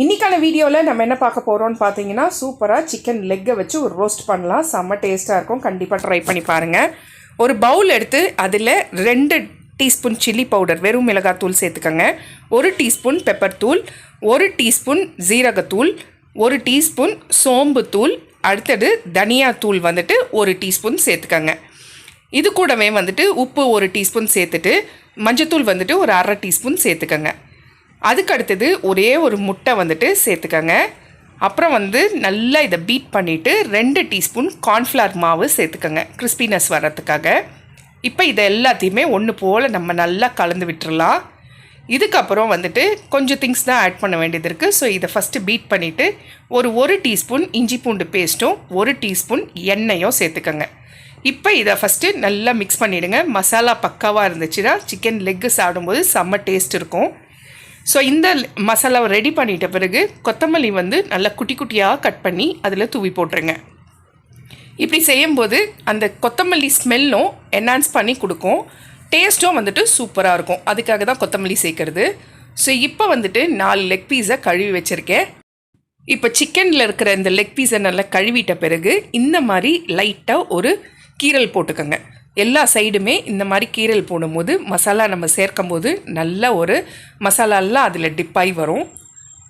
இன்றைக்கான வீடியோவில் நம்ம என்ன பார்க்க போகிறோம்னு பார்த்தீங்கன்னா சூப்பராக சிக்கன் லெக்கை வச்சு ஒரு ரோஸ்ட் பண்ணலாம். செம்ம டேஸ்ட்டாக இருக்கும். கண்டிப்பாக ட்ரை பண்ணி பாருங்கள் ஒரு பவுல் எடுத்து அதில் ரெண்டு டீஸ்பூன் சில்லி பவுடர் வெறும் மிளகாத்தூள் சேர்த்துக்கோங்க. ஒரு டீஸ்பூன் பெப்பர் தூள் ஒரு டீஸ்பூன் ஜீரகத்தூள் ஒரு டீஸ்பூன் சோம்பு தூள் அடுத்தது தனியாத்தூள் வந்துட்டு ஒரு டீஸ்பூன் சேர்த்துக்கோங்க. இது கூடவே வந்துட்டு உப்பு ஒரு டீஸ்பூன் சேர்த்துட்டு மஞ்சத்தூள் வந்துட்டு ஒரு அரை டீஸ்பூன் சேர்த்துக்கோங்க. அதுக்கு அடுத்தது ஒரே ஒரு முட்டை வந்துட்டு சேர்த்துக்கோங்க. அப்புறம் வந்து நல்லா இதை பீட் பண்ணிவிட்டு ரெண்டு டீஸ்பூன் கார்ன்ஃப்ளவர் மாவு சேர்த்துக்கோங்க கிறிஸ்பினஸ் வர்றதுக்காக. இப்போ இதை எல்லாத்தையுமே ஒன்று போல் நம்ம நல்லா கலந்து விட்டுறலாம். இதுக்கப்புறம் வந்துட்டு கொஞ்சம் திங்ஸ் தான் ஆட் பண்ண வேண்டியது இருக்குது ஸோ இதை ஃபஸ்ட்டு பீட் பண்ணிவிட்டு ஒரு ஒரு டீஸ்பூன் இஞ்சி பூண்டு பேஸ்ட்டும் ஒரு டீஸ்பூன் எண்ணெயும் சேர்த்துக்கோங்க. இப்போ இதை ஃபஸ்ட்டு நல்லா மிக்ஸ் பண்ணிவிடுங்க மசாலா பக்காவாக இருந்துச்சுன்னா சிக்கன் லெக்கு சாப்பிடும்போது செம்ம டேஸ்ட் இருக்கும். ஸோ இந்த மசாலாவை ரெடி பண்ணிட்ட பிறகு கொத்தமல்லி வந்து நல்லா குட்டி குட்டியாக கட் பண்ணி அதில் தூவி போட்டுருங்க. இப்படி செய்யும்போது அந்த கொத்தமல்லி ஸ்மெல்லும் என்ஹான்ஸ் பண்ணி கொடுக்கும். டேஸ்ட்டும் வந்துட்டு சூப்பராக இருக்கும். அதுக்காக தான் கொத்தமல்லி சேர்க்குறது. ஸோ இப்போ வந்துட்டு நாலு லெக் பீஸை கழுவி வச்சுருக்கேன். இப்போ சிக்கனில் இருக்கிற இந்த லெக் பீஸை நல்லா கழுவிட்ட பிறகு இந்த மாதிரி லைட்டாக ஒரு கீரல் போட்டுக்கோங்க. எல்லா சைடுமே இந்த மாதிரி கீரல் போடும்போது மசாலா நம்ம சேர்க்கும் போது நல்ல ஒரு மசாலாலாம் அதில் டிப்பாகி வரும்.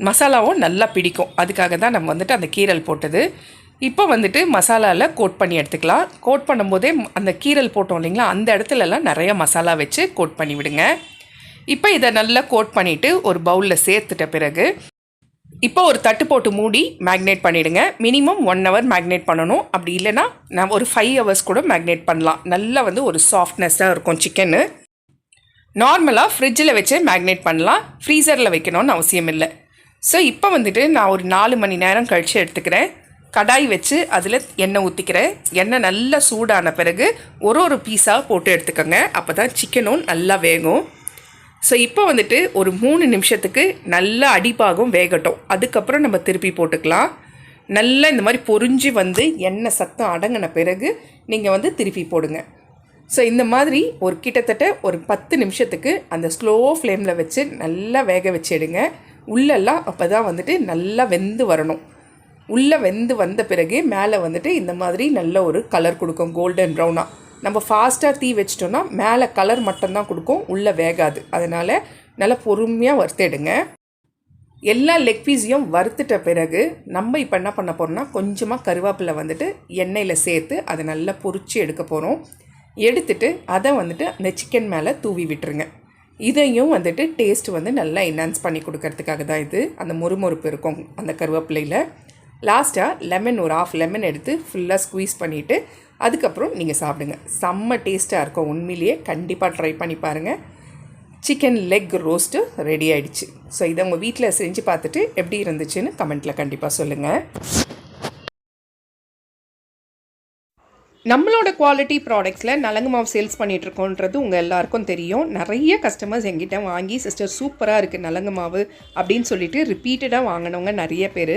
மசாலாவும் நல்லா பிடிக்கும். அதுக்காக தான் நம்ம வந்துட்டு அந்த கீரல் போட்டது. இப்போ வந்துட்டு மசாலாவில் கோட் பண்ணி எடுத்துக்கலாம். கோட் பண்ணும்போதே அந்த கீரல் போட்டோம் இல்லைங்களா? அந்த இடத்துலலாம் நிறைய மசாலா வச்சு கோட் பண்ணி விடுங்க இப்போ இதை நல்லா கோட் பண்ணிவிட்டு ஒரு பவுலில் சேர்த்துட்ட பிறகு இப்போ ஒரு தட்டு போட்டு மூடி மேக்னேட் பண்ணிவிடுங்க மினிமம் ஒன் ஹவர் மேக்னேட் பண்ணணும். அப்படி இல்லைன்னா நான் ஒரு ஃபைவ் ஹவர்ஸ் கூட மேக்னேட் பண்ணலாம். நல்லா வந்து ஒரு சாஃப்ட்னஸ்ஸாக இருக்கும் சிக்கனு நார்மலாக ஃப்ரிட்ஜில் வச்சு மேக்னேட் பண்ணலாம். ஃப்ரீசரில் வைக்கணும்னு அவசியம் இல்லை. ஸோ இப்போ வந்துட்டு நான் ஒரு நாலு மணி நேரம் கழித்து எடுத்துக்கிறேன். கடாய் வச்சு அதில் எண்ணெய் ஊற்றிக்கிறேன் எண்ணெய் நல்லா சூடான பிறகு ஒரு ஒரு பீஸாக போட்டு எடுத்துக்கோங்க. அப்போ தான் சிக்கனும் நல்லா வேகும். ஸோ இப்போ வந்துட்டு ஒரு மூணு நிமிஷத்துக்கு நல்லா அடிப்பாகும் வேகட்டும். அதுக்கப்புறம் நம்ம திருப்பி போட்டுக்கலாம். நல்லா இந்த மாதிரி பொறிஞ்சு வந்து எண்ணெய் சத்தம் அடங்கின பிறகு நீங்கள் வந்து திருப்பி போடுங்க. ஸோ இந்த மாதிரி ஒரு கிட்டத்தட்ட ஒரு பத்து நிமிஷத்துக்கு அந்த ஸ்லோ ஃப்ளேமில் வச்சு நல்லா வேக வச்சிடுங்க உள்ளெல்லாம் அப்போ தான் வந்துட்டு நல்லா வெந்து வரணும். உள்ளே வெந்து வந்த பிறகு மேலே வந்துட்டு இந்த மாதிரி நல்ல ஒரு கலர் கொடுக்கும் கோல்டன் ப்ரௌனாக நம்ம ஃபாஸ்ட்டாக தீ வச்சிட்டோன்னா மேலே கலர் மட்டும்தான் கொடுக்கும் உள்ளே வேகாது. அதனால் நல்லா பொறுமையாக வறுத்தெடுங்க. எல்லா லெக் பீஸையும் வறுத்துட்ட பிறகு நம்ம இப்போ என்ன பண்ண போகிறோம்னா கொஞ்சமாக கருவேப்பிலை வந்துட்டு எண்ணெயில் சேர்த்து அதை நல்லா பொறிச்சு எடுக்க போகிறோம் எடுத்துட்டு அதை வந்துட்டு அந்த சிக்கன் மேலே தூவி விட்டுருங்க. இதையும் வந்துட்டு டேஸ்ட் வந்து நல்லா என்ஹான்ஸ் பண்ணி கொடுக்கறதுக்காக தான் இது. அந்த முறுமுறுப்பு இருக்கும் அந்த கருவேப்பிலையில். லாஸ்ட்டாக லெமன் ஒரு ஆஃப் லெமன் எடுத்து ஃபுல்லாக ஸ்குவீஸ் பண்ணிவிட்டு அதுக்கப்புறம் நீங்கள் சாப்பிடுங்க. செம்ம டேஸ்ட்டாக இருக்கும் உண்மையிலேயே. கண்டிப்பாக ட்ரை பண்ணி பாருங்கள் சிக்கன் லெக் ரோஸ்ட்டு ரெடி ஆகிடுச்சு ஸோ இதை உங்கள் வீட்டில் செஞ்சு பார்த்துட்டு எப்படி இருந்துச்சுன்னு கமெண்ட்டில் கண்டிப்பாக சொல்லுங்கள் நம்மளோட குவாலிட்டி ப்ராடக்ட்ஸில் நலங்கு மாவு சேல்ஸ் பண்ணிகிட்ருக்கோன்றது உங்கள் எல்லாருக்கும் தெரியும். நிறைய கஸ்டமர்ஸ் எங்கிட்ட வாங்கி சிஸ்டர் சூப்பராக இருக்குது நலங்கு மாவு அப்படின்னு சொல்லிட்டு ரிப்பீட்டடாக வாங்கினவங்க நிறைய பேர்.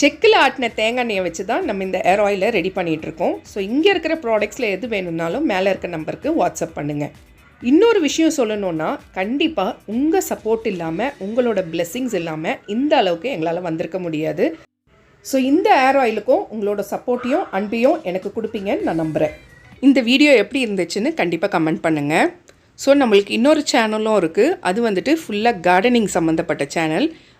செக்கில் ஆட்டின தேங்காய் எண்ணெயை வச்சு தான் நம்ம இந்த ஏர் ஆயிலை ரெடி பண்ணிகிட்ருக்கோம். ஸோ இங்கே இருக்கிற ப்ராடக்ட்ஸில் எது வேணும்னாலும் மேலே இருக்க நம்பருக்கு வாட்ஸ்அப் பண்ணுங்கள் இன்னொரு விஷயம் சொல்லணுன்னா கண்டிப்பாக உங்கள் சப்போர்ட் இல்லாமல் உங்களோட பிளெஸ்ஸிங்ஸ் இல்லாமல் இந்த அளவுக்கு எங்களால் வந்திருக்க முடியாது. ஸோ இந்த ஏர் ஆயிலுக்கும் உங்களோட சப்போர்ட்டையும் அன்பையும் எனக்கு கொடுப்பீங்கன்னு நான் நம்புகிறேன் இந்த வீடியோ எப்படி இருந்துச்சுன்னு கண்டிப்பாக கமெண்ட் பண்ணுங்கள் ஸோ நம்மளுக்கு இன்னொரு சேனலும் இருக்குது அது வந்துட்டு ஃபுல்லாக கார்டனிங் சம்மந்தப்பட்ட சேனல்